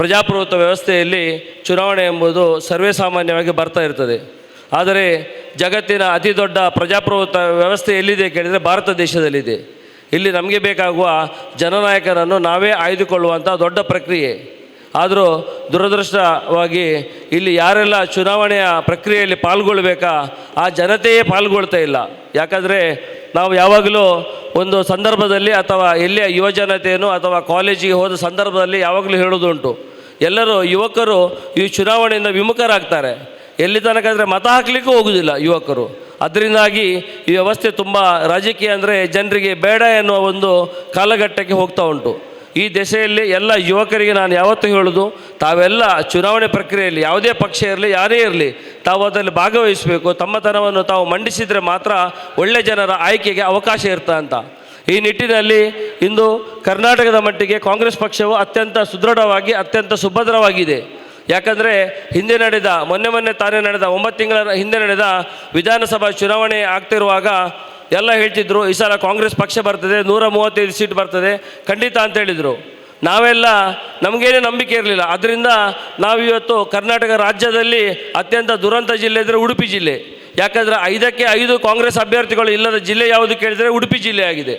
ಪ್ರಜಾಪ್ರಭುತ್ವ ವ್ಯವಸ್ಥೆಯಲ್ಲಿ ಚುನಾವಣೆ ಎಂಬುದು ಸರ್ವೇ ಸಾಮಾನ್ಯವಾಗಿ ಬರ್ತಾ ಇರ್ತದೆ. ಆದರೆ ಜಗತ್ತಿನ ಅತಿ ದೊಡ್ಡ ಪ್ರಜಾಪ್ರಭುತ್ವ ವ್ಯವಸ್ಥೆ ಎಲ್ಲಿದೆ ಕೇಳಿದರೆ ಭಾರತ ದೇಶದಲ್ಲಿದೆ. ಇಲ್ಲಿ ನಮಗೆ ಬೇಕಾಗುವ ಜನನಾಯಕರನ್ನು ನಾವೇ ಆಯ್ದುಕೊಳ್ಳುವಂಥ ದೊಡ್ಡ ಪ್ರಕ್ರಿಯೆ. ಆದರೂ ದುರದೃಷ್ಟವಾಗಿ ಇಲ್ಲಿ ಯಾರೆಲ್ಲ ಚುನಾವಣೆಯ ಪ್ರಕ್ರಿಯೆಯಲ್ಲಿ ಪಾಲ್ಗೊಳ್ಬೇಕಾ ಆ ಜನತೆಯೇ ಪಾಲ್ಗೊಳ್ತಾ ಇಲ್ಲ. ಯಾಕಂದರೆ ನಾವು ಯಾವಾಗಲೂ ಒಂದು ಸಂದರ್ಭದಲ್ಲಿ ಅಥವಾ ಎಲ್ಲಿಯ ಯುವಜನತೆಯನ್ನು ಅಥವಾ ಕಾಲೇಜಿಗೆ ಹೋದ ಸಂದರ್ಭದಲ್ಲಿ ಯಾವಾಗಲೂ ಹೇಳೋದುಂಟು ಎಲ್ಲರೂ ಯುವಕರು ಈ ಚುನಾವಣೆಯಿಂದ ವಿಮುಖರಾಗ್ತಾರೆ. ಎಲ್ಲಿ ತನಕ ಅಂದರೆ ಮತ ಹಾಕಲಿಕ್ಕೂ ಹೋಗುವುದಿಲ್ಲ ಯುವಕರು. ಅದರಿಂದಾಗಿ ಈ ವ್ಯವಸ್ಥೆ ತುಂಬ ರಾಜಕೀಯ ಅಂದರೆ ಜನರಿಗೆ ಬೇಡ ಎನ್ನುವ ಒಂದು ಕಾಲಘಟ್ಟಕ್ಕೆ ಹೋಗ್ತಾ ಉಂಟು. ಈ ದೆಸೆಯಲ್ಲಿ ಎಲ್ಲ ಯುವಕರಿಗೆ ನಾನು ಯಾವತ್ತೂ ಹೇಳೋದು, ತಾವೆಲ್ಲ ಚುನಾವಣೆ ಪ್ರಕ್ರಿಯೆಯಲ್ಲಿ ಯಾವುದೇ ಪಕ್ಷ ಇರಲಿ, ಯಾರೇ ಇರಲಿ, ತಾವು ಅದರಲ್ಲಿ ಭಾಗವಹಿಸಬೇಕು, ತಮ್ಮತನವನ್ನು ತಾವು ಮಂಡಿಸಿದರೆ ಮಾತ್ರ ಒಳ್ಳೆ ಜನರ ಆಯ್ಕೆಗೆ ಅವಕಾಶ ಇರ್ತಾ ಅಂತ. ಈ ನಿಟ್ಟಿನಲ್ಲಿ ಇಂದು ಕರ್ನಾಟಕದ ಮಟ್ಟಿಗೆ ಕಾಂಗ್ರೆಸ್ ಪಕ್ಷವು ಅತ್ಯಂತ ಸುದೃಢವಾಗಿ, ಅತ್ಯಂತ ಸುಭದ್ರವಾಗಿದೆ. ಯಾಕಂದರೆ ಹಿಂದೆ ನಡೆದ, ಮೊನ್ನೆ ಮೊನ್ನೆ ತಾನೇ ನಡೆದ, ಒಂಬತ್ತು ತಿಂಗಳ ಹಿಂದೆ ನಡೆದ ವಿಧಾನಸಭಾ ಚುನಾವಣೆ ಆಗ್ತಿರುವಾಗ ಎಲ್ಲ ಹೇಳ್ತಿದ್ರು, ಈ ಸಲ ಕಾಂಗ್ರೆಸ್ ಪಕ್ಷ ಬರ್ತದೆ, ನೂರ ಮೂವತ್ತೈದು ಸೀಟ್ ಬರ್ತದೆ, ಖಂಡಿತ ಅಂತ ಹೇಳಿದರು. ನಾವೆಲ್ಲ ನಮಗೇನೇ ನಂಬಿಕೆ ಇರಲಿಲ್ಲ. ಅದರಿಂದ ನಾವಿವತ್ತು ಕರ್ನಾಟಕ ರಾಜ್ಯದಲ್ಲಿ ಅತ್ಯಂತ ದುರಂತ ಜಿಲ್ಲೆ ಅಂದರೆ ಉಡುಪಿ ಜಿಲ್ಲೆ. ಯಾಕಂದರೆ ಐದಕ್ಕೆ ಐದು ಕಾಂಗ್ರೆಸ್ ಅಭ್ಯರ್ಥಿಗಳು ಇಲ್ಲದ ಜಿಲ್ಲೆ ಯಾವುದು ಕೇಳಿದರೆ ಉಡುಪಿ ಜಿಲ್ಲೆ ಆಗಿದೆ.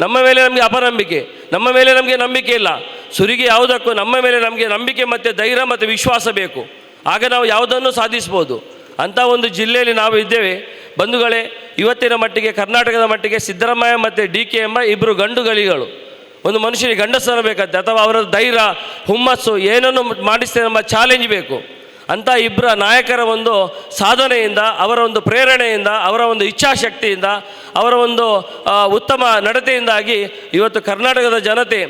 ನಮ್ಮ ಮೇಲೆ ನಮಗೆ ಅಪನಂಬಿಕೆ, ನಮ್ಮ ಮೇಲೆ ನಮಗೆ ನಂಬಿಕೆ ಇಲ್ಲ. ಸುರಿಗೆ ಯಾವುದಕ್ಕೂ ನಮ್ಮ ಮೇಲೆ ನಮಗೆ ನಂಬಿಕೆ ಮತ್ತು ಧೈರ್ಯ ಮತ್ತು ವಿಶ್ವಾಸ ಬೇಕು. ಆಗ ನಾವು ಯಾವುದನ್ನು ಸಾಧಿಸ್ಬೋದು? ಅಂಥ ಒಂದು ಜಿಲ್ಲೆಯಲ್ಲಿ ನಾವು ಇದ್ದೇವೆ. ಬಂಧುಗಳೇ, ಇವತ್ತಿನ ಮಟ್ಟಿಗೆ, ಕರ್ನಾಟಕದ ಮಟ್ಟಿಗೆ ಸಿದ್ದರಾಮಯ್ಯ ಮತ್ತು ಡಿ ಕೆ ಎಂಬ ಇಬ್ಬರು ಗಂಡು ಗಲಿಗಳು ಒಂದು ಮನುಷ್ಯನಿಗೆ ಗಂಡಸರಬೇಕಂತೆ ಅಥವಾ ಅವರ ಧೈರ್ಯ, ಹುಮ್ಮಸ್ಸು, ಏನನ್ನು ಮಾಡಿಸ್ತೇನೆ ಎಂಬ ಚಾಲೆಂಜ್ ಬೇಕು. ಅಂಥ ಇಬ್ಬರ ನಾಯಕರ ಒಂದು ಸಾಧನೆಯಿಂದ, ಅವರ ಒಂದು ಪ್ರೇರಣೆಯಿಂದ, ಅವರ ಒಂದು ಇಚ್ಛಾಶಕ್ತಿಯಿಂದ, ಅವರ ಒಂದು ಉತ್ತಮ ನಡತೆಯಿಂದಾಗಿ ಇವತ್ತು ಕರ್ನಾಟಕದ ಜನತೆ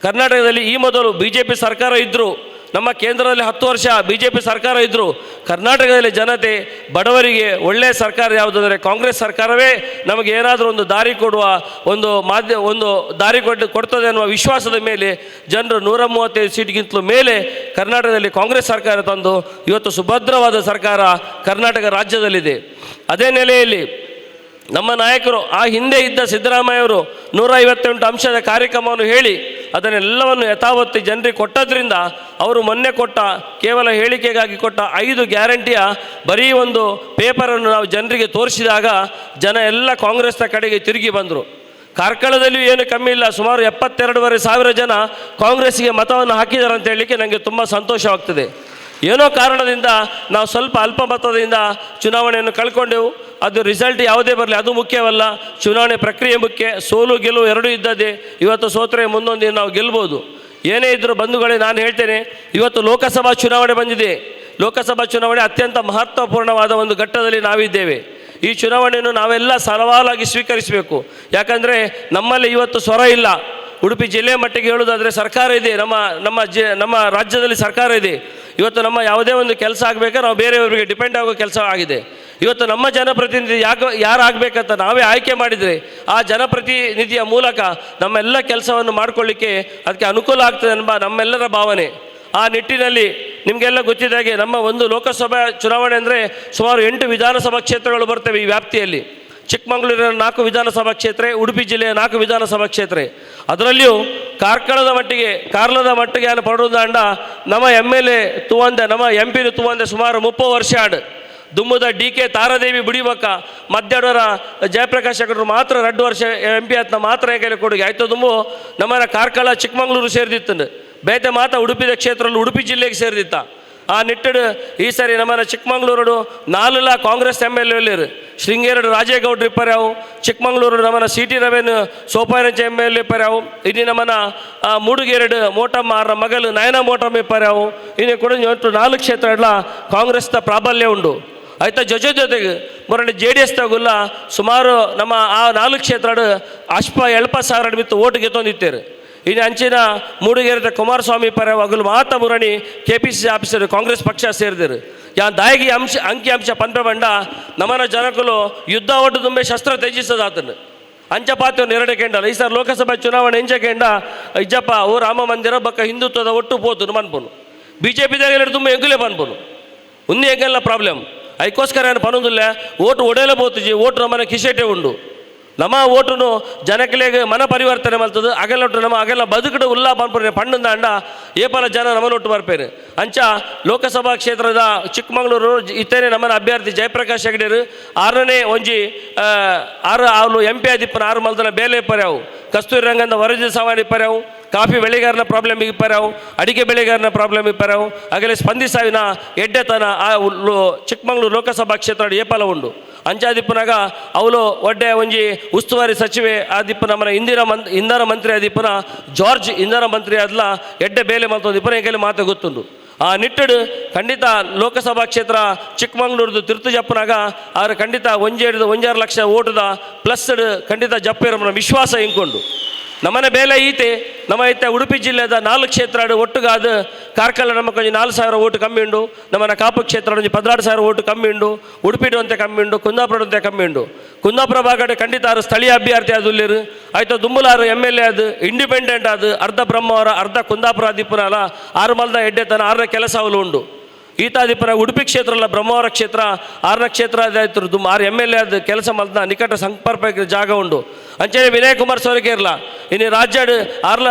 ಕರ್ನಾಟಕದಲ್ಲಿ ಈ ಮೊದಲು ಬಿ ಜೆ ಪಿ ಸರ್ಕಾರ ಇದ್ದರು ನಮ್ಮ ಕೇಂದ್ರದಲ್ಲಿ ಹತ್ತು ವರ್ಷ ಬಿ ಜೆ ಪಿ ಸರ್ಕಾರ ಇದ್ದರು ಕರ್ನಾಟಕದಲ್ಲಿ ಜನತೆ, ಬಡವರಿಗೆ ಒಳ್ಳೆಯ ಸರ್ಕಾರ ಯಾವುದಂದರೆ ಕಾಂಗ್ರೆಸ್ ಸರ್ಕಾರವೇ ನಮಗೆ ಏನಾದರೂ ಒಂದು ದಾರಿ ಕೊಡುವ ಒಂದು ಮಾಧ್ಯ, ಒಂದು ದಾರಿ ಕೊಟ್ಟು ಕೊಡ್ತದೆ ಅನ್ನುವ ವಿಶ್ವಾಸದ ಮೇಲೆ ಜನರು ನೂರ ಮೂವತ್ತೈದು ಸೀಟ್ಗಿಂತಲೂ ಮೇಲೆ ಕರ್ನಾಟಕದಲ್ಲಿ ಕಾಂಗ್ರೆಸ್ ಸರ್ಕಾರ ತಂದು, ಇವತ್ತು ಸುಭದ್ರವಾದ ಸರ್ಕಾರ ಕರ್ನಾಟಕ ರಾಜ್ಯದಲ್ಲಿದೆ. ಅದೇ ನೆಲೆಯಲ್ಲಿ ನಮ್ಮ ನಾಯಕರು ಆ ಹಿಂದೆ ಇದ್ದ ಸಿದ್ದರಾಮಯ್ಯವರು ನೂರ ಐವತ್ತೆಂಟು ಅಂಶದ ಕಾರ್ಯಕ್ರಮವನ್ನು ಹೇಳಿ ಅದನ್ನೆಲ್ಲವನ್ನು ಯಥಾವತ್ತಿ ಜನರಿಗೆ ಕೊಟ್ಟದ್ರಿಂದ ಅವರು ಮೊನ್ನೆ ಕೊಟ್ಟ ಕೇವಲ ಹೇಳಿಕೆಗಾಗಿ ಕೊಟ್ಟ ಐದು ಗ್ಯಾರಂಟಿಯ ಬರೀ ಒಂದು ಪೇಪರನ್ನು ನಾವು ಜನರಿಗೆ ತೋರಿಸಿದಾಗ ಜನ ಎಲ್ಲ ಕಾಂಗ್ರೆಸ್ನ ಕಡೆಗೆ ತಿರುಗಿ ಬಂದರು. ಕಾರ್ಕಳದಲ್ಲಿಯೂ ಏನು ಕಮ್ಮಿ ಇಲ್ಲ, ಸುಮಾರು ಎಪ್ಪತ್ತೆರಡೂವರೆ ಸಾವಿರ ಜನ ಕಾಂಗ್ರೆಸ್ಸಿಗೆ ಮತವನ್ನು ಹಾಕಿದ್ದಾರೆ ಅಂತ ಹೇಳಲಿಕ್ಕೆ ನನಗೆ ತುಂಬ ಸಂತೋಷವಾಗ್ತದೆ. ಏನೋ ಕಾರಣದಿಂದ ನಾವು ಸ್ವಲ್ಪ ಅಲ್ಪ ಮತದಿಂದ ಚುನಾವಣೆಯನ್ನು ಕಳ್ಕೊಂಡೆವು. ಅದು ರಿಸಲ್ಟ್ ಯಾವುದೇ ಬರಲಿ, ಅದು ಮುಖ್ಯವಲ್ಲ. ಚುನಾವಣೆ ಪ್ರಕ್ರಿಯೆ ಮುಖ್ಯ, ಸೋಲು ಗೆಲುವು ಎರಡೂ ಇದ್ದದ್ದೇ. ಇವತ್ತು ಸೋತ್ರೆ ಮುಂದೊಂದು ನಾವು ಗೆಲ್ಬೋದು. ಏನೇ ಇದ್ದರೂ ಬಂಧುಗಳೇ, ನಾನು ಹೇಳ್ತೇನೆ, ಇವತ್ತು ಲೋಕಸಭಾ ಚುನಾವಣೆ ಬಂದಿದೆ. ಲೋಕಸಭಾ ಚುನಾವಣೆ ಅತ್ಯಂತ ಮಹತ್ವಪೂರ್ಣವಾದ ಒಂದು ಘಟ್ಟದಲ್ಲಿ ನಾವಿದ್ದೇವೆ. ಈ ಚುನಾವಣೆಯನ್ನು ನಾವೆಲ್ಲ ಸವಾಲಾಗಿ ಸ್ವೀಕರಿಸಬೇಕು. ಯಾಕಂದರೆ ನಮ್ಮಲ್ಲಿ ಇವತ್ತು ಸ್ವರ ಇಲ್ಲ. ಉಡುಪಿ ಜಿಲ್ಲೆ ಮಟ್ಟಿಗೆ ಹೇಳೋದಾದರೆ ಸರ್ಕಾರ ಇದೆ. ನಮ್ಮ ನಮ್ಮ ಜ, ನಮ್ಮ ರಾಜ್ಯದಲ್ಲಿ ಸರ್ಕಾರ ಇದೆ. ಇವತ್ತು ನಮ್ಮ ಯಾವುದೇ ಒಂದು ಕೆಲಸ ಆಗಬೇಕಾದ್ರೆ ನಾವು ಬೇರೆಯವರಿಗೆ ಡಿಪೆಂಡ್ ಆಗೋ ಕೆಲಸ ಆಗಿದೆ. ಇವತ್ತು ನಮ್ಮ ಜನಪ್ರತಿನಿಧಿ ಯಾಕೆ ಯಾರು ಆಗಬೇಕಂತ ನಾವೇ ಆಯ್ಕೆ ಮಾಡಿದರೆ ಆ ಜನಪ್ರತಿನಿಧಿಯ ಮೂಲಕ ನಮ್ಮೆಲ್ಲ ಕೆಲಸವನ್ನು ಮಾಡಿಕೊಳ್ಳಿಕ್ಕೆ ಅದಕ್ಕೆ ಅನುಕೂಲ ಆಗ್ತದೆ ಎಂಬ ನಮ್ಮೆಲ್ಲರ ಭಾವನೆ. ಆ ನಿಟ್ಟಿನಲ್ಲಿ ನಿಮಗೆಲ್ಲ ಗೊತ್ತಿದ್ದ ಹಾಗೆ ನಮ್ಮ ಒಂದು ಲೋಕಸಭಾ ಚುನಾವಣೆ ಅಂದರೆ ಸುಮಾರು ಎಂಟು ವಿಧಾನಸಭಾ ಕ್ಷೇತ್ರಗಳು ಬರ್ತವೆ ಈ ವ್ಯಾಪ್ತಿಯಲ್ಲಿ. ಚಿಕ್ಕಮಗಳೂರಿನ ನಾಲ್ಕು ವಿಧಾನಸಭಾ ಕ್ಷೇತ್ರ, ಉಡುಪಿ ಜಿಲ್ಲೆಯ ನಾಲ್ಕು ವಿಧಾನಸಭಾ ಕ್ಷೇತ್ರ. ಅದರಲ್ಲಿಯೂ ಕಾರ್ಕಳದ ಮಟ್ಟಿಗೆ, ಕಾರ್ಲದ ಮಟ್ಟಿಗೆ ಏನು ಪಡುವುದಾಂಡ ನಮ್ಮ ಎಂ ಎಲ್ ಎ ತೂವಂದೆ, ನಮ್ಮ ಎಂ ಪಿ ತೂವಂದೆ ಸುಮಾರು ಮುಪ್ಪು ವರ್ಷ ಆಡು. ದುಮ್ಮದ ಡಿ ಕೆ ತಾರಾದೇವಿ ಬುಡಿಬಕ್ಕ ಮಧ್ಯಾಡೋರ ಜಯಪ್ರಕಾಶ್ ಅಗರು ಮಾತ್ರ ಎರಡು ವರ್ಷ ಎಂ ಪಿ ಆತ್ನ ಮಾತ್ರ ಏಕೈಲೆ ಕೊಡುಗೆ. ಆಯ್ತು ದುಮ್ಮು ನಮ್ಮನ ಕಾರ್ಕಳ ಚಿಕ್ಕಮಗಳೂರು ಸೇರಿದಿತ್ತು ಬೇತೆ ಮಾತ ಉಡುಪಿದ ಕ್ಷೇತ್ರದಲ್ಲಿ ಉಡುಪಿ ಜಿಲ್ಲೆಗೆ ಸೇರಿದಿತ್ತ. ಆ ನಿಟ್ಟಡು ಈ ಸರಿ ನಮ್ಮನ್ನು ಚಿಕ್ಕಮಗಳೂರು ನಾಲ್ಲ ಕಾಂಗ್ರೆಸ್ ಎಂ ಎಲ್ ಎಲ್ ಶೃಂಗೇರಡು ರಾಜೇಗೌಡ್ರು ಇಪ್ಪರ್ಯಾವು ಚಿಕ್ಕಮಗಳೂರು ನಮ್ಮನ ಸಿ ಟಿ ರವೇನು ಸೋಪಾನಂಚ ಎಂ ಎಲ್ ಇಪ್ಪರ್ಯಾವು ಇನ್ನು ನಮ್ಮನ ಆ, ಮೂಡುಗೇರಡು ಮೋಟಮ್ಮ ಅವರ ಮಗಲು ನಯನ ಮೋಟಮ್ಮ ಇಪ್ಪರ್ಯಾವು ಇನ್ನು ಕೂಡ ಇವತ್ತು ನಾಲ್ಕು ಕ್ಷೇತ್ರ ಎಲ್ಲ ಕಾಂಗ್ರೆಸ್ನ ಪ್ರಾಬಲ್ಯ ಉಂಡು. ಆಯ್ತಾ ಜೊತೆ ಜೊತೆಗೆ ಮೊರಡೆ ಜೆ ಡಿ ಎಸ್ ಸುಮಾರು ನಮ್ಮ ಆ ನಾಲ್ಕು ಕ್ಷೇತ್ರ ಅಷ್ಪ ಎಳ್ಪ ಸಾವಿರ ಬಿತ್ತು ಓಟ್ ಗೆತ್ತೊಂದಿತ್ತೇರು ಇನ್ನು ಅಂಚಿನ ಮೂಡಿಗೆರೆದ ಕುಮಾರಸ್ವಾಮಿ ಪರವಾಗಲು ಮಾತ ಮುರಣಿ K P C officer Congress ಪಕ್ಷ ಸೇರಿದರು. ಯಾ ದಾಯಿಗೆ ಅಂಶ, ಅಂಕಿ ಅಂಶ ಪಂಪೆ ಬಂಡ ನಮನ ಜನಕಲು ಯುದ್ಧ ಒಟ್ಟು ತುಂಬೆ ಶಸ್ತ್ರ ತ್ಯಜಿಸದ ಆತನು. ಅಂಚಪಾತಿ ಎರಡು ಕೆಂಡ ಈ ಸರ್ ಲೋಕಸಭೆ ಚುನಾವಣೆ ಎಂಚ ಕೆಂಡ, ಇಜ್ಜಪ್ಪ ಓ ರಾಮ ಮಂದಿರ ಬಕ್ಕ ಹಿಂದುತ್ವದ ಒಟ್ಟು ಪೋತು ಮನ್ಪುನು. ಬಿ ಜೆ ಪಿ ಎರಡು ತುಂಬ ಎಂಗುಲೇ ಎಂಗೆಲ್ಲ ಪ್ರಾಬ್ಲಮ್ ಐಕೋಸ್ಕರ ಏನು ಪನೊಂದಿಲ್ಲ, ಓಟು ಒಡೆಯಲೇ ಪೋತುಜಿ ಓಟ್ ನಮ್ಮನೆ ಕಿಶೆಟೆ ಉಂಡು. ನಮ್ಮ ಓಟುನು ಜನಕ್ಕೆ ಮನ ಪರಿವರ್ತನೆ ಮಲ್ತದು ಅಗಲೊಟ್ಟು ನಮ್ಮ ಅಗಲ ಬದುಕಡು ಉಲ್ಲಾ ಪನ್ಪುರ ಪಣ್ಣುಂದ ಅಂಡ ಏಪಲ ಜನ ನಮ್ಮನೊಟ್ಟು ಬರ್ಪೇರು. ಅಂಚ ಲೋಕಸಭಾ ಕ್ಷೇತ್ರದ ಚಿಕ್ಕಮಗಳೂರು ಇತ್ತೇನೆ ನಮ್ಮನ ಅಭ್ಯರ್ಥಿ ಜಯಪ್ರಕಾಶ್ ಹೆಗ್ಡೇರು. ಆರನೇ ಒಂಜಿ ಆರು ಅವಳು ಎಂ ಪಿ ಆದಿಪ್ಪನ ಆರು ಮಲ್ದನ ಬೇಲೆ ಪರ್ಯಾವು. ಕಸ್ತೂರಿ ರಂಗಂದ ವರದಿ ಸವಾಣಿ ಪರ್ಯಾವು. ಕಾಫಿ ಬೆಳೆಗಾರನ ಪ್ರಾಬ್ಲಮ್ ಇಪ್ಪರಾವು ಅಡಿಕೆ ಬೆಳೆಗಾರನ ಪ್ರಾಬ್ಲಮ್ ಇಪ್ಪರಾವು ಆಗಲೇ ಸ್ಪಂದಿಸಾವಿನ ಎಡ್ಡೆತನ ಆ ಚಿಕ್ಕಮಗಳೂರು ಲೋಕಸಭಾ ಕ್ಷೇತ್ರ ಏಪಲ ಉಂಡು. ಅಂಚಾದಿಪ್ಪನಾಗ ಅವಳು ಒಡ್ಡೆ ಒಂಜಿ ಉಸ್ತುವಾರಿ ಸಚಿವೆ ಆ ದಿಪ್ಪ ನಮ್ಮನ ಇಂದಿನ ಮಂತ್ ಇಂಧನ ಮಂತ್ರಿ ಆ ದಿಪ್ಪನ ಜಾರ್ಜ್ ಇಂಧನ ಮಂತ್ರಿ ಆದ್ಲ ಎಡ್ಡೆ ಬೇಲೆ ಮಲ್ತೊಂದಿಪ್ಪನ ಈಗಲೇ ಮಾತು ಗೊತ್ತುಂಡು. ಆ ನಿಟ್ಟಡು ಖಂಡಿತ ಲೋಕಸಭಾ ಕ್ಷೇತ್ರ ಚಿಕ್ಕಮಗಳೂರ್ದು ತಿರ್ತು ಜಪ್ಪನಾಗ ಆರು ಖಂಡಿತ ಒಂಜೇಡು ಒಂಜಾರು ಲಕ್ಷ ಓಟದ ಪ್ಲಸ್ ಖಂಡಿತ ಜಪ್ಪ ವಿಶ್ವಾಸ ಇಂಕೊಂಡು ನಮ್ಮನೆ ಬೇಲೆ ಈತೆ, ನಮ್ಮ ಐತೆ ಉಡುಪಿ ಜಿಲ್ಲೆದ ನಾಲ್ಕು ಕ್ಷೇತ್ರ ಒಟ್ಟುಗಾದ ಕಾರ್ಕಳ ನಮ್ಮ ಕೊಂಚ ನಾಲ್ಕು ಸಾವಿರ ಓಟು ಕಮ್ಮಿ ಉಂಡು, ನಮ್ಮನ ಕಾಪು ಕ್ಷೇತ್ರ ಒಂಜಿ ಪದ್ನಾರು ಸಾವಿರ ಓಟು ಕಮ್ಮಿ ಉಂಡು ಉಡುಪಿಡು ಅಂತೆ ಕಮ್ಮಿ ಉಂಡು, ಕುಂದಾಪುರ ಅಂತೆ ಕಮ್ಮಿ ಉಂಡು. ಕುಂದಾಪುರ ಭಾಗಡ್ ಖಂಡಿತ ಆರು ಸ್ಥಳೀಯ ಅಭ್ಯರ್ಥಿ ಅದು ಇಲ್ಲಿರು ಆಯ್ತು ದುಂಬುಲಾರು ಎಂ ಎಲ್ ಎ ಅದು ಇಂಡಿಪೆಂಡೆಂಟ್ ಅದು ಅರ್ಧ ಬ್ರಹ್ಮವರ ಅರ್ಧ ಕುಂದಾಪುರ ದಿಪ್ಪನಲ್ಲ ಆರು ಮಲ್ದ ಎಡ್ಡೆತನ ಆರನೇ ಕೆಲಸ ಅವಲು ಉಂಡು. ಈತಾದಿಪುರ ಉಡುಪಿ ಕ್ಷೇತ್ರ ಅಲ್ಲ ಬ್ರಹ್ಮಾವರ ಕ್ಷೇತ್ರ, ಆರನೇ ಕ್ಷೇತ್ರ ದುಮ್, ಆರು ಎಂ ಎಲ್ ಎ ಅದು ಕೆಲಸ ಮಲ್ದ ನಿಕಟ ಸಂಪರ್ಕ ಜಾಗ ಉಂಡು. ಅಂಚನೆ ವಿನಯ್ ಕುಮಾರ್ ಸೋರಿಗೆ ಇರಲ್ಲ ಇನ್ನು ರಾಜ್ಯ ಆರ್ಲ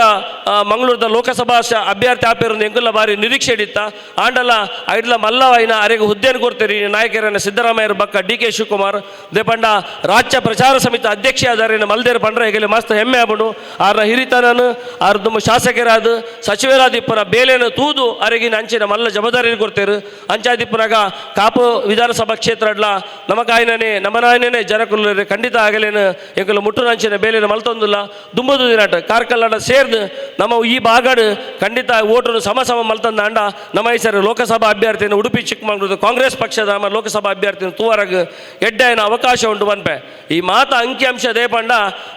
ಮಂಗಳೂರದ ಲೋಕಸಭಾ ಅಭ್ಯರ್ಥಿ ಆಪಿರೋದು ಎಂಗುಲ್ಲ ಬಾರಿ ನಿರೀಕ್ಷೆ ಇಡಿತ್ತ ಆಂಡಲ, ಐಡ್ಲ ಮಲ್ಲವಾಯಿನ ಅರೆಗೆ ಹುದ್ದೆಯನ್ನು ಕೊಡ್ತೀರಿ. ನಾಯಕರನ್ನ ಸಿದ್ದರಾಮಯ್ಯರ ಬಕ್ಕ ಡಿ ಕೆ ಶಿವಕುಮಾರ್, ದೇಪಂಡ ರಾಜ್ಯ ಪ್ರಚಾರ ಸಮಿತಿ ಅಧ್ಯಕ್ಷ ಆದಾರೇನು ಮಲ್ದೇರ್ ಪಂಡ್ರ. ಹೇಗೆ ಮಸ್ತ್ ಹೆಮ್ಮೆ ಆಗ್ಬಿಡು. ಆರ್ನ ಹಿರಿತನನ್ ಆರ್ ದುಮ್ಮ ಶಾಸಕರಾದ ಸಚಿವರಾದಿಪ್ಪನ ಬೇಲೆಯನ್ನು ತೂದು ಅರೆಗಿನ ಅಂಚಿನ ಮಲ್ಲ ಜವಾಬ್ದಾರಿ ಕೊಡ್ತೇರು. ಅಂಚಾದಿಪ್ಪನಾಗ ಕಾಪು ವಿಧಾನಸಭಾ ಕ್ಷೇತ್ರ ಅಡ್ಲ. ನಮಗಾಯನೇ ನಮನಾಯನೇ ಜನಕುಲ ಖಂಡಿತ ಆಗಲೇನು. ಎಂಕಲು ಮುಟ್ಟು ಅಂಚಿನ ಬೇಲೆಯನ್ನು ಮಲ್ತೊಂದಿಲ್ಲ. ದುಂಬದು ದಿನಾಟ ಕಾರ್ಕಲ್ಲಾಡ ಸೇರ್ದು ನಮ್ಮ ಈ ಬಾಗಾಡು ಖಂಡಿತ ಓಟನ್ನು ಸಮ ಸಮ ಮಲ್ತಂದ ಅಂಡ ನಮ್ಮ ಹೆಸರು ಲೋಕಸಭಾ ಅಭ್ಯರ್ಥಿಯನ್ನು ಉಡುಪಿ, ಚಿಕ್ಕಮಗಳೂರು ಕಾಂಗ್ರೆಸ್ ಪಕ್ಷದ ನಮ್ಮ ಲೋಕಸಭಾ ಅಭ್ಯರ್ಥಿನ ತೂವರಗ ಎಡ್ಡೆಯನ್ನು ಅವಕಾಶ ಉಂಟು ಬನ್ಪೆ ಈ ಮಾತ ಅಂಕಿಅಂಶ ದೇಪಂಡ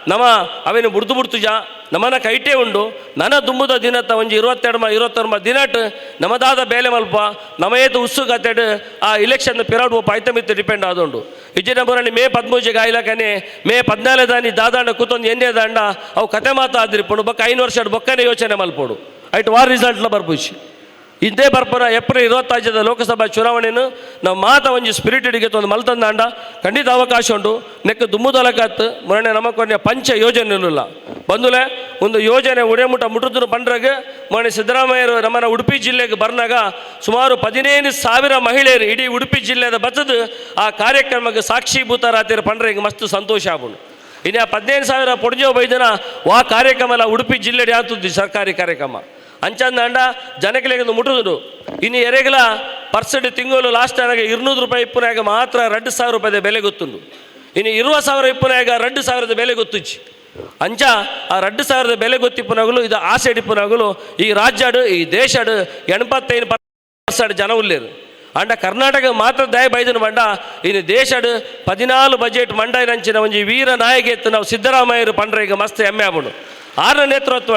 ನಮ್ಮ ಅವೇನು ಬುಡ್ದು ಬುಡ್ತು ಜಾ ನಮ್ಮನ ಕೈಟೇ ಉಂಡು. ನನ್ನ ದುಂಬುದ ದಿನತ್ತ ಒಂಜಿ ಇರುವತ್ತೆರಡು ಮ ಇರುವತ್ತೆರಡು ಮಾ ದಿನಟ್ ನಮದಾದ ಬೇಲೆ ಮಲ್ಪ ನಮಯೇತ ಉಸ್ಸು ಕತ್ತೆಡ್ ಆ ಇಲೆಕ್ಷನ್ ಪಿರಾಡ್ ಒಪ್ಪ ಐತಮಿತ್ತು ಡಿಪೆಂಡ್ ಆದೊಂಡು. ಇಜ್ಜಿನ ಬುರಣಿ ಮೇ ಪದ್ಮೂಜಿ ಗಾಯಿಲಕನೆ ಮೇ ಪದ್ನಾಲೆ ದಾನಿ ದಾದಾಂಡ ಕೂತೊಂದು ಎಣ್ಣೆ ದಾಂಡ ಅವು ಕತೆ ಮಾತಾ ಆದ್ರಿ ಪಡು ಬೊಕ್ಕ ಐನು ವರ್ಷ ಬೊಕ್ಕನೆ ಯೋಚನೆ ಮಲ್ಪೋಡು. ಐಟ್ ವಾರ್ ರಿಸಲ್ಟ್ಲ ಬರ್ಪುಜಿ ಇದೇ ಬರ್ಬರ ಏಪ್ರಿಲ್ ಇರುವತ್ತಾಜ್ಯದ ಲೋಕಸಭಾ ಚುನಾವಣೆಯನ್ನು ನಾವು ಮಾತ ಒಂಜಿ ಸ್ಪಿರಿಟೆಡ್ಗೆ ಒಂದು ಮಲ್ತಂದಾಂಡ ಖಂಡಿತ ಅವಕಾಶ ಉಂಟು. ನೆಕ್ಕ ದುಮ್ಮುದಲಕತ್ ಮೊನ್ನೆ ನಮಕೊನ್ನೆ ಪಂಚ ಯೋಜನೆ ಇಲ್ಲ ಬಂದುಲೆ, ಒಂದು ಯೋಜನೆ ಉಡೆಮುಟ ಮುಟುದ್ರು ಬಂದ್ರಾಗ ಮೊನ್ನೆ ಸಿದ್ದರಾಮಯ್ಯರು ನಮ್ಮನ ಉಡುಪಿ ಜಿಲ್ಲೆಗೆ ಬರ್ನಾಗ ಸುಮಾರು ಹದಿನೈದು ಸಾವಿರ ಮಹಿಳೆಯರು ಇಡೀ ಉಡುಪಿ ಜಿಲ್ಲೆದ ಬಚದು ಆ ಕಾರ್ಯಕ್ರಮಕ್ಕೆ ಸಾಕ್ಷೀಭೂತರಾತಿರ ಪಂಡ್ರೆ ಮಸ್ತ್ ಸಂತೋಷ ಆಗ್ಬೋದು. ಇನ್ನು ಹದಿನೈದು ಸಾವಿರ ಪೊಡ್ಜೋ ಬೈದನ ವಾ ಕಾರ್ಯಕ್ರಮ ಉಡುಪಿ ಜಿಲ್ಲೆಡೆ ಆತದ್ದು ಸರ್ಕಾರಿ ಕಾರ್ಯಕ್ರಮ. ಅಂಚಂದಾಂಡ ಜನಕಲೆಗೆ ಮುಟ್ಟುದು ಇನ್ನು ಎರೆಗಲ ಪರ್ಸೆಂಟ್ ತಿಂಗಳು ಲಾಸ್ಟ್ ಆದಾಗ ಇರ್ನೂರು ರೂಪಾಯಿ ಇಪ್ಪನಾಗ ಮಾತ್ರ ರೆಡ್ಡು ಸಾವಿರ ರೂಪಾಯಿದ ಬೆಲೆ ಗೊತ್ತುಂಡು ಇನ್ನು ಇರುವ ಸಾವಿರ ಇಪ್ಪನಾಗ ರೆಡ್ಡು ಸಾವಿರದ ಬೆಲೆ ಗೊತ್ತುಚ್ಚಿ ಅಂಚ ಆ ರೆಡ್ಡು ಸಾವಿರದ ಬೆಲೆ ಗೊತ್ತಿಪ್ಪನಾಗಲು, ಇದು ಆಸೆ ಇಪ್ಪನಾಗಲು ಈ ರಾಜ್ಯಾಡು ಈ ದೇಶಾಡು ಎಣಪತ್ತೈದು ಪರ್ಸೆಂಟ್ ಜನ ಉಳ್ಳೇರು ಅಂಡ ಕರ್ನಾಟಕ ಮಾತ್ರ ದಯ ಬೈದಿನ ಬಂಡ ಇನ್ನು ದೇಶಡು ಪದಿನಾಲ್ಕು ಬಜೆಟ್ ಮಂಡೈ ನಂಚಿನ ಒಂಜಿ ವೀರ ನಾಯಕ ಎತ್ತು ನಾವು ಸಿದ್ದರಾಮಯ್ಯರು ಪಂಡ್ರೆ ಈಗ ಮಸ್ತ್ ಎಮ್ಮೆ ಆಗ್ಬೋದು ಆರನ ನೇತೃತ್ವ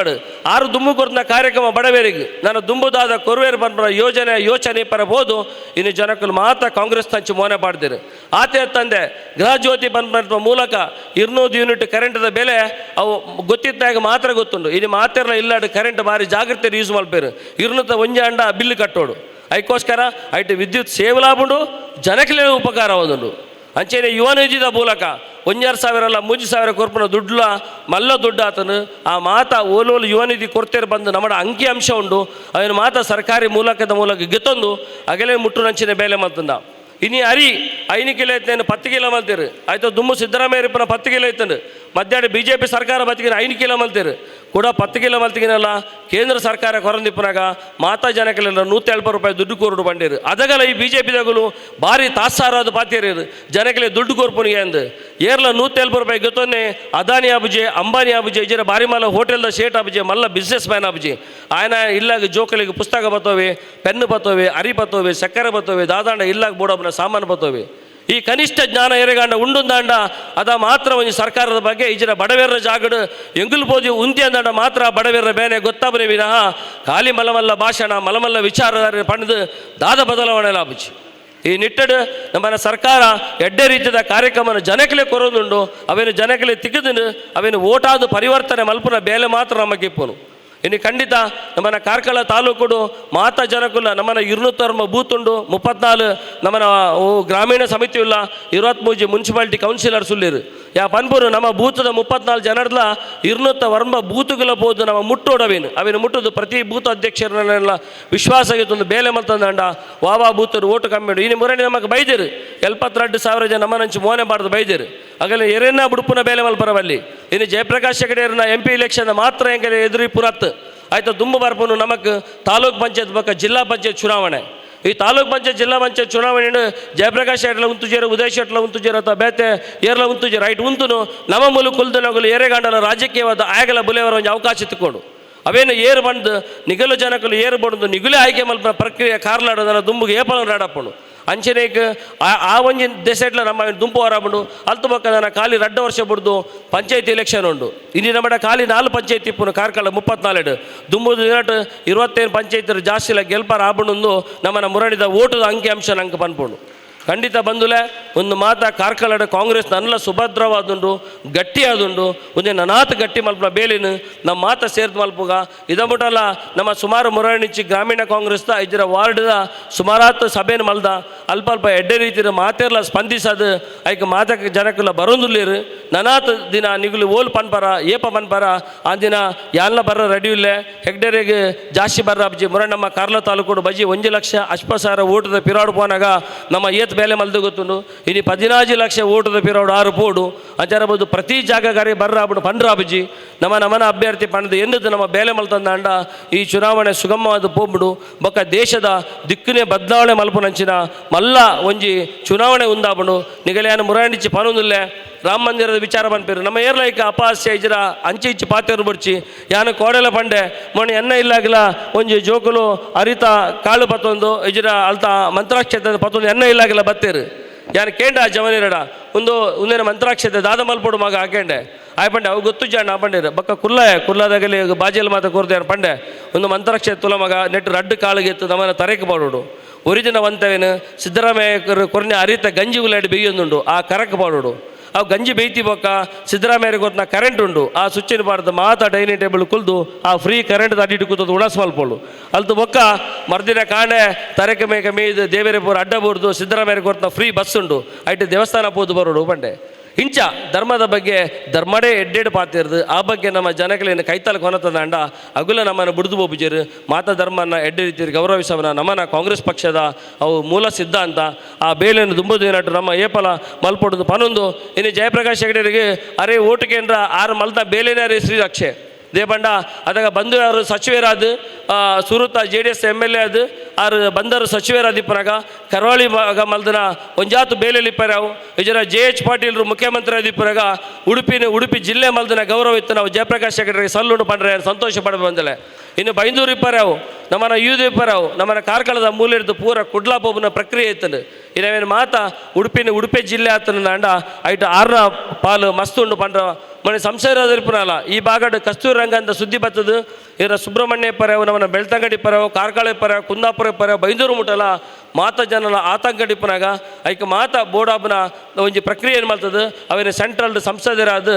ಆರು ದುಮ್ಮು ಕೊರನ ಕಾರ್ಯಕ್ರಮ ಬಡವೇರಿಗೆ. ನಾನು ದುಂಬುದಾದ ಕೊರವೇರು ಬಂದ ಯೋಜನೆ, ಯೋಚನೆ ಪರಬಹುದು ಇನ್ನು ಜನಕ್ಕಲು ಮಾತ್ರ ಕಾಂಗ್ರೆಸ್ ತಂಚಿ ಮೋನೆ ಪಾಡ್ದಿರು ಆತೆ ತಂದೆ ಗೃಹ ಜ್ಯೋತಿ ಬಂದ ಮೂಲಕ ಇರ್ನೂರು ಯೂನಿಟ್ ಕರೆಂಟ್ದ ಬೆಲೆ, ಅವು ಗೊತ್ತಿದ್ದಾಗ ಮಾತ್ರ ಗೊತ್ತುಂಡು ಇನ್ನು ಮಾತ್ರ ಇಲ್ಲ ಕರೆಂಟ್ ಭಾರಿ ಜಾಗ್ರತೆ ಯೂಸ್ ಮಾಡ್ಬೇರು ಇರ್ನೂತ ಒಂಜೆ ಅಂಡ ಬಿಲ್ ಕಟ್ಟೋಡು. ಅದಕ್ಕೋಸ್ಕರ ಐಟು ವಿದ್ಯುತ್ ಸೇವಲಾಬುಂಡು ಜನಕ್ಕೆ ಉಪಕಾರ ಆಗೋದುಂಡು ಅಂಚೆನೆ ಯುವ ನಿಧಿದ ಮೂಲಕ ಒಂಜಾರು ಸಾವಿರ ಅಲ್ಲ ಮೂಜಿ ಸಾವಿರ ಕೊರ್ಪುನ ದುಡ್ಲ, ಮಲ್ಲ ದುಡ್ಡು ಆತನು ಆ ಮಾತ ಓಲೋಲು ಯುವನಿಧಿ ನಿಧಿ ಕೊಡ್ತೇರು ಬಂದು ನಮ್ಮ ಅಂಕಿ ಅಂಶ ಉಂಡು. ಅವನ ಮಾತ ಸರ್ಕಾರಿ ಮೂಲಕದ ಮೂಲಕ ಗೆತ್ತೊಂದು ಅಗಲೇ ಮುಟ್ಟು ನಂಚಿನ ಬೇಲೆ ಇನಿ ಅರಿ ಐನು ಕಿಲೋ ಐತೇನು ಪತ್ತು ಕಿಲೋ ಮಲ್ತೀರು. ಆಯ್ತು ದುಮ್ಮು ಸಿದ್ದರಾಮಯ್ಯ ಪತ್ತು ಕಿಲೋ ಐತನು. ಮಧ್ಯಾಹ್ನ ಬಿ ಜೆ ಪಿ ಸರ್ಕಾರ ಬತ್ತಿಗಿನ ಐನು ಕಿಲೋ ಮಲ್ತೀರು. ಕೂಡ ಪತ್ತಿಗೆಲ್ಲ ಮಲ್ತಿಗಿನಲ್ಲ, ಕೇಂದ್ರ ಸರ್ಕಾರ ಕೊರಂದಿಪ್ಪನಾಗ ಮಾತಾ ಜನಕ್ಕೆಲ್ಲ ಎಳ್ಪ ರೂಪಾಯಿ ದುಡ್ಡು ಕೋರ್ಡು ಬಂದಿರು ಅದಗಲ ಈ ಬಿ ಜೆ ಪಿದಾಗಲು ಭಾರಿ ತಾಸಾರಾದ ಪಾತಿಯರು ಜನಕ್ಕೆ ದುಡ್ಡು ಕೋರ್ಪುನಿಗೆ ಅಂದು. ಏರ್ಲ ನೂತ ಎಳ್ಪ ರೂಪಾಯಿ ಗೊತ್ತೊನ್ನೆ, ಅದಾನಿ ಅಬುಜೆ ಅಂಬಾನಿ ಅಬುಜೆ ಇಜರ ಬಾರಿ ಮಲ್ಲ ಹೋಟೆಲ್ದ ಶೇಟ್ ಅಬುಜೆ ಮಲ್ಲ ಬಿಸ್ನೆಸ್ ಮ್ಯಾನ್ ಅಬುಜೆ ಆಯ್ನ ಇಲ್ಲಾಗ ಜೋಕಲಿಗೆ ಪುಸ್ತಕ ಬತ್ತವೆ ಪೆನ್ ಬತ್ತವೆ, ಅರಿ ಬತ್ತವೆ, ಸಕ್ಕರೆ ಬತ್ತವೆ, ದಾದಾಂಡ ಇಲ್ಲಾಗ ಬೋಡಬ್ನ ಸಾಮಾನು ಬತ್ತವೆ. ಈ ಕನಿಷ್ಠ ಜ್ಞಾನ ಎರೆಗಾಂಡ ಉಂಡುಂದಾಂಡ ಅದ ಮಾತ್ರ ಒಂದು ಸರ್ಕಾರದ ಬಗ್ಗೆ ಈಜಿನ ಬಡವೇರ ಜಾಗಡು, ಎಂಗುಲ್ ಬೋದಿ ಉಂತಿ ಅಂದಾಂಡ ಮಾತ್ರ ಬಡವೇರ ಬೇನೆ ಗೊತ್ತಾಬನೆ ವಿನಃ ಖಾಲಿ ಮಲಮಲ್ಲ ಭಾಷಣ, ಮಲಮಲ್ಲ ವಿಚಾರಧಾರೆ ಪಡೆದು ದಾದ ಬದಲಾವಣೆ ಲಾಭಿಸಿ ಈ ನಿಟ್ಟಡು ನಮ್ಮ ಸರ್ಕಾರ ಎಡ್ಡೆ ರೀತಿಯ ಕಾರ್ಯಕ್ರಮನ ಜನಕಲೆ ಕೊರೋದುಂಡು, ಅವೇನು ಜನಕಲೆ ತಿಗದನು ಅವೇನು ಓಟಾದು ಪರಿವರ್ತನೆ ಮಲ್ಪನ ಬೇಲೆ ಮಾತ್ರ ನಮಗೆ ಇಪ್ಪನು ಇನ್ನು ಖಂಡಿತ ನಮ್ಮನ ಕಾರ್ಕಳ ತಾಲೂಕುಡು ಮಾತ ಜನಕುಲ್ಲ ನಮ್ಮನ ಇರುನೂತ್ತರ್ಮ ಬೂತುಂಡು ಮುಪ್ಪತ್ನಾಲು ನಮ್ಮನ ಗ್ರಾಮೀಣ ಸಮಿತಿ ಇಲ್ಲ ಇರುವತ್ಮೂಜಿ ಮುನ್ಸಿಪಾಲಿಟಿ ಕೌನ್ಸಿಲರ್ಸ್ ಉಳ್ಳಿರು ಯಾ ಪನ್ಪುರು ನಮ್ಮ ಭೂತದ ಮುಪ್ಪತ್ನಾಲ್ಕು ಜನರ್ಲ ಇರ್ನೊತ್ತ ವರ್ಮ ಬೂತುಗಳ ಬೋದು ನಮ್ಮ ಮುಟ್ಟೋಡವೇನು? ಅವೇನು ಮುಟ್ಟುದು? ಪ್ರತಿ ಭೂತ ಅಧ್ಯಕ್ಷರನ್ನೆಲ್ಲ ವಿಶ್ವಾಸಗಿತ್ತೊಂದು ಬೇಲೆ ಮಲ್ತಂದಂಡ ವಾವಾ ಭೂತರು ಓಟು ಕಮ್ಮಿ ಇನ್ನು ಮುರಣಿ ನಮಗೆ ಬೈದಿರು. ಎಲ್ಪತ್ತೆರಡು ಸಾವಿರ ಜನ ನಮ್ಮನಂಚು ಮೋನೆ ಬಾರ್ದು ಬೈದಿರು. ಆಗಲೇ ಎರೇನ ಬುಡುಪುನ ಬೇಲೆ ಮಲ್ಪರವಲ್ಲಿ ಇನ್ನು ಜಯಪ್ರಕಾಶ್ ಹೆಗಡೆಯರ್ನ ಎಂ ಪಿ ಇಲೆಕ್ಷನ್ ಮಾತ್ರ ಹೆಂಗೆ ಎದುರಿ ಪುರತ್. ಆಯ್ತಾ, ದುಂಬು ಬರ್ಪನು ನಮಕ್ ತಾಲೂಕ್ ಪಂಚಾಯತ್ ಬಕ್ಕ ಜಿಲ್ಲಾ ಪಂಚಾಯತ್ ಚುನಾವಣೆ. ಈ ತಾಲೂಕ್ ಪಂಚಾಯತ್, ಜಿಲ್ಲಾ ಪಂಚಾಯತ್ ಚುನಾವಣೆಯನ್ನು ಜಯಪ್ರಕಾಶ್ ಎಟ್ಲ ಉಂತುಜೇರ ಉದಯ್ ಶೆಟ್ಲ ಉಂತುಜೇರ ಅಥವಾ ಬೇತೆ ಏರ್ಲ ಉಂತುಜೇರ ರೈಟ್ ಉಂತುನು ನಮ್ಮ ಮೂಲ ಕುಲ್ದನಗಲು ಏರೆಗಾಂಡಲ ರಾಜಕೀಯವಾದ ಆಯಗಲ ಬುಲೆಯವರ ಒಂದು ಅವಕಾಶ ಇತ್ತುಕೊಂಡು. ಅವೇನು ಏರು ಬಂದು ನಿಗಲು ಜನಕಲು ಏರು ಬಂದು ನಿಗುಲೇ ಆಯ್ಕೆ ಮಲ್ಪ ಪ್ರಕ್ರಿಯೆ ಕಾರ್ಲಾಡೋದನ್ನ ದುಂಬುಗೆ ಏಪಲ ನಾಡಪ್ಪನು ಅಂಚನೆಗ್ ಆ- ಒಂಜಿ ದೆಸೆಟ್ಲ ನಮ್ಮ ದುಂಪು ಹೊರಬಂಡು ಅಲ್ತು ಬಕ್ಕದನ ಖಾಲಿ ರಡ್ಡ ವರ್ಷ ಬಿಡ್ದು ಪಂಚಾಯತಿ ಎಲೆಕ್ಷನ್ ಉಂಡು. ಇಲ್ಲಿ ನಮ್ಮ ಖಾಲಿ ನಾಲ್ಕು ಪಂಚಾಯತಿ ಇಪ್ಪುನು, ಕಾರ್ಕಳ ಮುಪ್ಪತ್ನಾಲೆಡು. ದುಂಬುದು ದಿನಟ್ ಇರುವತ್ತೇನು ಪಂಚಾಯತಿ ಜಾಸ್ತಿ ಗೆಲ್ಪಾರ ಆಬಣ್ಣು ನಮ್ಮನ ಮುರಣಿದ ಓಟದ ಅಂಕಿ ಅಂಶ ನಂಗೆ ಪನ್ಪುಂಡು ಖಂಡಿತ ಬಂದುಲೆ ಒಂದು ಮಾತ ಕಾರ್ಕಳಡ ಕಾಂಗ್ರೆಸ್ ನನ್ಲ ಸುಭದ್ರವಾದುಂಡು ಗಟ್ಟಿ ಆದುಂಡು ಒಂದೇ ನನಾತ್ ಗಟ್ಟಿ ಮಲ್ಪ ಬೇಲಿನ ನಮ್ಮ ಮಾತ ಸೇರಿದ ಮಲ್ಪುಗ. ಇದಮುಟಲ್ಲ ನಮ್ಮ ಸುಮಾರು ಮುರಣಿಚ್ಚಿ ಗ್ರಾಮೀಣ ಕಾಂಗ್ರೆಸ್ದ ಇದ್ರ ವಾರ್ಡ್ದ ಸುಮಾರಾತ್ ಸಭೆನ ಮಲ್ದ. ಅಲ್ಪ ಅಲ್ಪ ಎಡ್ಡೆ ರೀತಿಯ ಮಾತೆರ್ಲ ಸ್ಪಂದಿಸದು, ಐಕ ಮಾತಕ್ಕೆ ಜನಕ್ಕೆಲ್ಲ ಬರೋದಿಲ್ಲೇರು. ನನಾತ್ ದಿನ ನಿಗುಲು ಓಲ್ ಪನ್ಪರ, ಏಪ ಪನ್ಪರ, ಆ ದಿನ ಯಾಲ್ನ ಬರ್ರ ರೆಡಿ ಇಲ್ಲೇ, ಹೆಗ್ಡೇರಿಗೆ ಜಾಸ್ತಿ ಬರ್ರ ಅಬ್ಜಿ ಮುರ ನಮ್ಮ ಕಾರ್ಲ ತಾಲೂಕು ಬಜಿ ಒಂದು ಲಕ್ಷ ಅಶ್ಪಸಾರ ಓಟದ ಪಿರಾಡು ಪೋನಾಗ ನಮ್ಮ ಏತ್ ಗೊತ್ತುಂಡು ಇನ್ನು ಪದಿನಾಜಿ ಲಕ್ಷ ಪಿರೋಡು ಆರು ಪೋಡು. ಅಂಚಾರ ಬಂದು ಪ್ರತಿ ಜಾಗಗಾರಿ ಬರ್ರ ಆಬಿಡು ಪಂಡ್ರ ಅಬ್ಜಿ ನಮ್ಮ ನಮನ ಅಭ್ಯರ್ಥಿ ಪಣದು ಎಂದದ್ದು ನಮ್ಮ ಬೇಲೆ ಮಲ್ತಂದ ಅಂಡ. ಈ ಚುನಾವಣೆ ಸುಗಮವಾದ ಪೋಬಿಡು ಬೊಕ್ಕ ದೇಶದ ದಿಕ್ಕನೇ ಬದಲಾವಣೆ ಮಲ್ಪುನಂಚಿನ ಮಲ್ಲ ಒಂಜಿ ಚುನಾವಣೆ ಉಂದಾಬುಡು ನಿಗಲೆಯನ್ನು ಮುರಾಣಿಚ್ಚಿ ಪನೊಂದುಲ್ಲೆ ರಾಮ ಮಂದಿರದ ವಿಚಾರ ಪನ್ಪೇರು ನಮ್ಮ ಏರ್ಲೈಕ ಅಪಹಾಸ್ಯ ಇಜರ ಅಂಚೆ ಇಚ್ಚಿ ಪಾತೆರು ಬಡ್ಚಿ. ಯಾನು ಕೋಡೆಲ ಪಂಡೆ ಮೊನ್ನೆ ಎನ್ನ ಇಲ್ಲಾಗಿಲ್ಲ, ಒಂಜಿ ಜೋಕುಲು ಅರಿತ ಕಾಳು ಪತ್ತೊಂದು, ಇಜ್ರ ಅಲ್ತ ಮಂತ್ರಾಕ್ಷೇತ್ರದ ಪತ್ತೊಂದು ಎನ್ನ ಇಲ್ಲಾಗಿಲ್ಲ ಬತ್ತೇರು. ಯಾನು ಕೇಂಡ ಜವನಿರಡ. ಒಂದು, ಒಂದೇನು ಮಂತ್ರಾಕ್ಷತೆ ದಾದ ಮಲ್ಪಡು ಮಗ ಹಾಕೊಂಡೆ. ಆಯ್ ಪಂಡೆ, ಅವು ಗೊತ್ತು ಜಾಣ ಪಂಡಿರ ಬಕ್ಕ ಕುಲ್ಲ ಕುಲ್ಲದಾಗಲಿ ಬಾಜಿಯಲ್ಲಿ ಮಾತ ಕೋರ್ದೆ ಪಂಡೆ. ಒಂದು ಮಂತ್ರಾಕ್ಷತೆ ತುಲ ಮಗ, ನೆಟ್ಟು ರಡ್ಡು ಕಾಳಿಗೆ ಎತ್ತು ನಮ್ಮನ್ನ ತರೇಕೆ ಮಾಡೋಡು ಒರಿಜಿನ ವಂತವೇನು ಸಿದ್ದರಾಮಯ್ಯ ಕೊರನೆ ಅರಿತ ಗಂಜಿ ಉಲ್ಲಾಡಿ ಬಿಗಿಯೊಂದುಂಡು ಆ ಕರಕ್ ಮಾಡೋಡು ಅವು ಗಂಜಿ ಬೇಯ್ತಿ ಬೊಕ್ಕ ಸಿದ್ದರಾಮಯ್ಯ ಗೊತ್ತಿನ ಕರೆಂಟ್ ಉಂಡು. ಆ ಸ್ವಿಚ್ಚಿನ ಬಾರ್ದು ಮಾತ ಡೈನಿಂಗ್ ಟೇಬಲ್ ಕುಲ್ದು, ಆ ಫ್ರೀ ಕರೆಂಟ್ ಅಡ್ಡಿಟ್ಟು ಕೂತದ್ದು ಉಡ ಸ್ವಲ್ಪಳು ಅಲ್ತು ಬೊಕ್ಕ ಮರ್ದಿನ ಕಾಣೆ, ತರಕೆ ಮೇಕ ಮೇಯ್ದು ದೇವೇರೆ ಪೂರ ಅಡ್ಡ ಬೋರ್ದು ಸಿದ್ದರಾಮಯ್ಯ ಗೊತ್ತಿನ ಫ್ರೀ ಬಸ್ ಉಂಡು. ಐಟು ದೇವಸ್ಥಾನ ಪೋದು ಬರೋಡು ಬಂಡೆ. ಇಂಚ ಧರ್ಮದ ಬಗ್ಗೆ ಧರ್ಮಡೇ ಎಡ್ಡೆಡ್ ಪಾತಿರ್ದು ಆ ಬಗ್ಗೆ ನಮ್ಮ ಜನಗಳೇನು ಕೈತಲ ಕೊನತದ ಅಂಡ, ಅಗುಲ ನಮ್ಮನ್ನು ಬಿಡ್ದು ಬೋಬಿಜರು, ಮಾತ ಧರ್ಮನ ಎಡ್ಡೆ ರೀತಿಯಲ್ಲಿ ಗೌರವಿಸವನ ನಮ್ಮನ ಕಾಂಗ್ರೆಸ್ ಪಕ್ಷದ ಅವು ಮೂಲ ಸಿದ್ಧಾಂತ, ಆ ಬೇಲೆಯನ್ನು ದುಂಬುದು ಏನಟ್ಟು ನಮ್ಮ ಏಪಲ ಮಲ್ಪೊಡುದು. ಪನೊಂದು, ಇನ್ನು ಜಯಪ್ರಕಾಶ್ ಹೆಗಡೆರಿಗೆ ಅರೆ ಓಟು ಕೇಂದ್ರ ಆರು ಮಲ್ದ ಬೇಲೆನೇ ಅರೆ ಶ್ರೀರಕ್ಷೆ ದೇಪಂಡ ಅದಾಗ ಬಂದು ಅವರು ಸಚಿವರಾದ ಸುರುತ J D S M L A ಅದು ಆರು ಬಂದರು ಸಚಿವರಾದಿಪ್ಪನಾಗ ಕರಾವಳಿ ಭಾಗ ಮಲ್ದನ ಒಂಜಾತು ಬೇಲೆಲಿಪ್ಪರಾವು ಇಜರ ಜೆ ಎಚ್ ಪಾಟೀಲ್ರು ಮುಖ್ಯಮಂತ್ರಿ ಆದಿಪ್ಪನಾಗ ಉಡುಪಿನ, ಉಡುಪಿ ಜಿಲ್ಲೆ ಮಲ್ದನ ಗೌರವ ಇತ್ತು. ನಾವು ಜಯಪ್ರಕಾಶ್ ಹೆಗಡೆಗೆ ಸಲ್ಲುಂಡು ಪಂಡ್ರೆ ಸಂತೋಷ ಪಡ ಬಂದಲೆ. ಇನ್ನು ಬೈಂದೂರು ಇಪ್ಪರಾವು ನಮ್ಮನ ಯೂದು ಇಪ್ಪರಾವು ನಮ್ಮನ ಕಾರ್ಕಳದ ಮೂಲ ಹಿಡಿದು ಪೂರ ಕುಡ್ಲಾಪೋಬನ ಪ್ರಕ್ರಿಯೆ ಇತ್ತನು ಇನ್ನವೇನು ಮಾತ, ಉಡುಪಿನ, ಉಡುಪಿ ಜಿಲ್ಲೆ ಆತನ ಅಂಡ ಐಟು ಆರ್ನ ಪಾಲು ಮಸ್ತ್ ಉಂಡು ಪಂಡ್ರ ಮನೆ ಸಂಸಾರದಿರ್ಪನಲ್ಲ ಈ ಬಾಗಡ್ ಕಸ್ತೂರಿ ರಂಗ ಅಂತ ಸುದ್ದಿ ಬರ್ತದು ಇರ ಸುಬ್ರಹ್ಮಣ್ಯ ಪರ್ಯಾವ ನಮ್ಮನ್ನು ಬೆಳ್ತಂಗಡಿ ಪರ, ಕಾರ್ಕಳೆ ಪರ, ಕುಂದಾಪುರ ಪರ, ಬೈಂದೂರು ಮುಟ್ಟಲ ಮಾತ ಆತಂಕಡಿ ಆತಂಕಡಿಪ್ಪನಾಗ ಐಕ ಮಾತ ಬೋಡಾಬ್ನ ಒಂಜಿ ಪ್ರಕ್ರಿಯೆ ಏನು ಮಾಡ್ತದೆ? ಅವೇನು ಸೆಂಟ್ರಲ್ ಸಂಸದರಾದ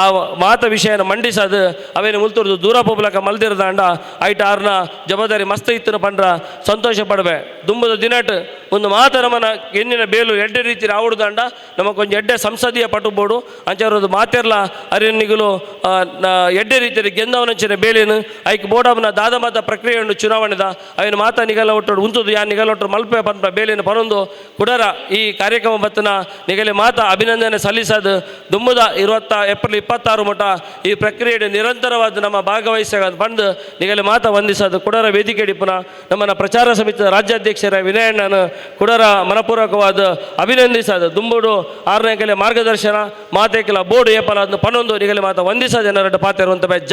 ಆ ಮಾತ ವಿಷಯನ ಮಂಡಿಸದು, ಅವೇನು ಮುಲ್ತುರ್ದು ದೂರ ಪೋಬ್ಲಕ ಮಲ್ದಿರದಾಂಡ ಐಟ ಆರ್ನ ಜವಾಬ್ದಾರಿ ಮಸ್ತ್ ಇತ್ತನ ಪಂಡ್ರ ಸಂತೋಷ ಪಡಬೆ. ದುಂಬದ ದಿನಟ್ ಒಂದು ಮಾತ ನಮ್ಮನ ಹೆಣ್ಣಿನ ಬೇಲು ಎಡ್ಡೆ ರೀತಿ ಆವುಡ್ದಂಡ ನಮಗೊಂದು ಎಡ್ಡೆ ಸಂಸದೀಯ ಪಟ್ಟು ಬೋಡು ಅಂಚವ್ರದ್ದು ಮಾತೆರ್ಲ ಅರಿಯನ್ನಿಗಲು ಎಡ್ಡೆ ರೀತಿಯಲ್ಲಿ ಗೆಂದವನಂಚಿನ ಬೇಲೇನು ಐಕ್ ಬೋಡಾಬ್ನ ದಾದ ಮಾತ ಪ್ರಕ್ರಿಯೆಯನ್ನು ಚುನಾವಣೆದ ಅವನ ಮಾತ ನಿಗಲ ಒಟ್ಟು ಉಂತುದು, ಯಾ ನಿಗಲ ಒಟ್ಟು ಮಲ್ಪೆ ಪಂಪ ಬೇಲಿನ ಪರೊಂದು ಕುಡರ ಈ ಕಾರ್ಯಕ್ರಮ ಬತ್ತನ ನಿಗಲೆ ಮಾತ ಅಭಿನಂದನೆ ಸಲ್ಲಿಸದು, ದುಮ್ಮದ ಇರುವತ್ತ ಏಪ್ರಿಲ್ ಇಪ್ಪತ್ತಾರು ಮಠ ಈ ಪ್ರಕ್ರಿಯೆ ನಿರಂತರವಾದ ನಮ್ಮ ಭಾಗವಹಿಸಾಗ ಬಂದು ನಿಗಲೆ ಮಾತ ವಂದಿಸದು ಕುಡರ ವೇದಿಕೆ ಡಿಪುನ ನಮ್ಮನ್ನ ಪ್ರಚಾರ ಸಮಿತಿಯ ರಾಜ್ಯಾಧ್ಯಕ್ಷರ ವಿನಯಣ್ಣನ ಕುಡರ ಮನಪೂರ್ವಕವಾದ ಅಭಿನಂದಿಸದು ದುಂಬುಡು ಆರನೇ ಕಲೆ ಮಾರ್ಗದರ್ಶನ, ಮಾತೆ ಕೆಲ ಬೋರ್ಡ್ ಏಪಲ ಪನ್ನೊಂದು ನಿಗಲೆ ಮಾತ ವಂದಿಸದ ಜನರ ಪಾತ್ರ ಜೈ